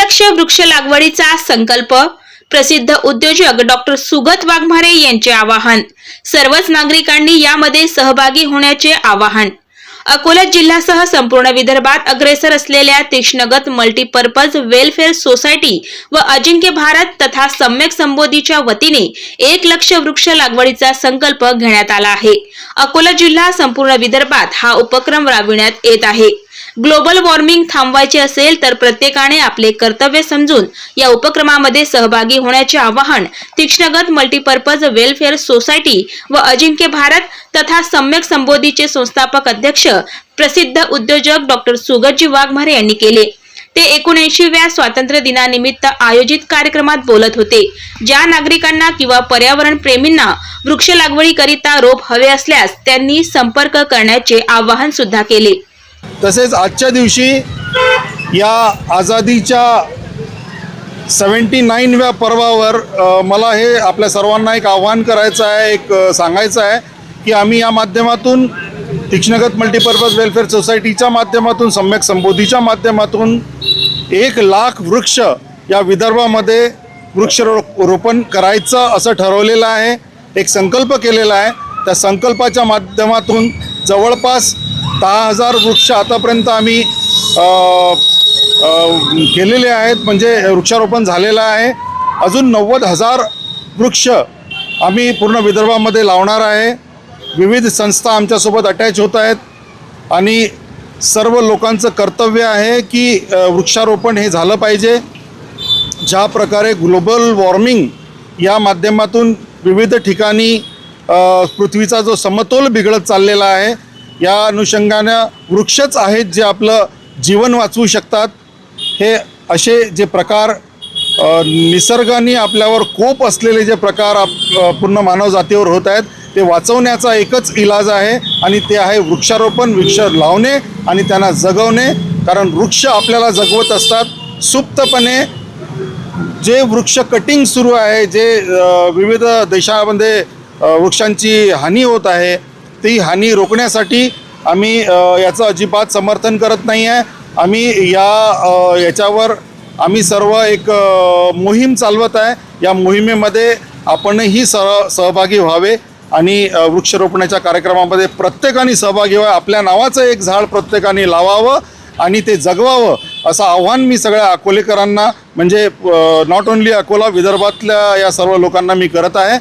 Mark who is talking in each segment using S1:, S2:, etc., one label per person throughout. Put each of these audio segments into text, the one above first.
S1: वृक्ष लागवडीचा संकल्प प्रसिद्ध उद्योजक डॉक्टर सुगत वाघमारे यांचे आवाहन. सर्वच नागरिकांनी यामध्ये सहभागी होण्याचे आवाहन. अकोला जिल्ह्यासह संपूर्ण विदर्भात अग्रेसर असलेल्या तीक्ष्णगत मल्टीपर्पज वेलफेअर सोसायटी व अजिंक्य भारत तथा सम्यक संबोधीच्या वतीने एक लक्ष वृक्ष लागवडीचा संकल्प घेण्यात आला आहे. अकोला जिल्हा संपूर्ण विदर्भात हा उपक्रम राबविण्यात येत आहे. ग्लोबल वॉर्मिंग थांबवायचे असेल तर प्रत्येकाने आपले कर्तव्य समजून या उपक्रमामध्ये सहभागी होण्याचे आवाहन तीक्ष्णगत मल्टीपर्पज वेलफेअर सोसायटी व अजिंक्य भारत तथा सम्यक संबोधीचे संस्थापक अध्यक्ष प्रसिद्ध उद्योजक डॉक्टर सुगतजी वाघमारे यांनी केले. ते एकोणऐंशीव्या स्वातंत्र्य दिनानिमित्त आयोजित कार्यक्रमात बोलत होते. ज्या नागरिकांना किंवा पर्यावरण प्रेमींना वृक्ष लागवडीकरिता रोप हवे असल्यास त्यांनी संपर्क करण्याचे आवाहन सुद्धा केले.
S2: तसेच आजच्या दिवशी या आझादीच्या सेवन्टी नाईनव्या पर्वावर मला हे आपल्या सर्वांना एक आव्हान करायचं आहे एक सांगायचं आहे की आम्ही या माध्यमातून तीक्ष्णगत मल्टीपर्पज वेलफेअर सोसायटीच्या माध्यमातून सम्यक संबोधीच्या माध्यमातून एक लाख वृक्ष या विदर्भामध्ये वृक्षरो रोपण करायचं असं ठरवलेलं आहे एक संकल्प केलेला आहे. त्या संकल्पाच्या माध्यमातून जवळपास दहा हजार वृक्ष आतापर्यंत आम्ही केलेले आहेत म्हणजे वृक्षारोपण झालेलं आहे. अजून नव्वद हजार वृक्ष आम्ही पूर्ण विदर्भामध्ये लावणार आहे. विविध संस्था आमच्यासोबत अटॅच होत आहेत. आणि सर्व लोकांचं कर्तव्य आहे की वृक्षारोपण हे झालं पाहिजे. ज्या प्रकारे ग्लोबल वॉर्मिंग या माध्यमातून विविध ठिकाणी पृथ्वीचा जो समतोल बिघडत चाललेला आहे या अनुषंगानं वृक्षच आहेत जे आपलं जीवन वाचवू शकतात. हे असे जे प्रकार निसर्गाने आपल्यावर कोप असलेले जे प्रकार आप पूर्ण मानवजातीवर होत आहेत ते वाचवण्याचा एकच इलाज आहे आणि ते आहे वृक्षारोपण वृक्ष लावणे आणि त्यांना जगवणे. कारण वृक्ष आपल्याला जगवत असतात. सुप्तपणे जे वृक्ष कटिंग सुरू आहे जे विविध देशामध्ये वृक्षांची हानी होत आहे ती हानी रोखण्यासाठी आम्ही याचं अजिबात समर्थन करत नाही आहे. आम्ही या याच्यावर आम्ही सर्व एक मोहीम चालवत आहे. या मोहिमेमध्ये आपणही सह सहभागी व्हावे आणि वृक्षरोपणाच्या कार्यक्रमामध्ये प्रत्येकाने सहभागी व्हावे. आपल्या नावाचं एक झाड प्रत्येकाने लावावं आणि ते जगवावं असं आव्हान मी सगळ्या अकोलेकरांना म्हणजे नॉट ओन्ली अकोला विदर्भातल्या या सर्व लोकांना मी करत आहे.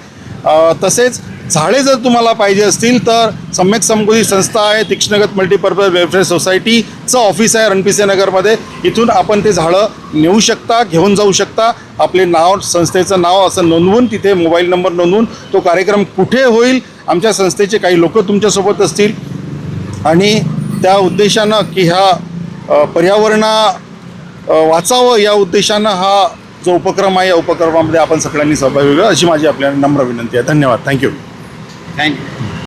S2: तसेच झाडे जर तुम्हाला पाहिजे असतील तर सम्यक संबोधी संस्था आहे तीक्ष्णगत मल्टीपर्पज वेलफेअर सोसायटीचं ऑफिस आहे रणपिसे नगरमध्ये. इथून आपण ते झाडं नेऊ शकता घेऊन जाऊ शकता. आपले नाव संस्थेचं नाव असं नोंदवून तिथे मोबाईल नंबर नोंदवून तो कार्यक्रम कुठे होईल आमच्या संस्थेचे काही लोक तुमच्यासोबत असतील. आणि त्या उद्देशानं की ह्या पर्यावरणा वाचावं या उद्देशानं हा जो उपक्रम आहे या उपक्रमामध्ये आपण सगळ्यांनी सहभागी होऊया अशी माझी आपल्याला नम्र विनंती आहे. धन्यवाद. Thank you
S3: thank you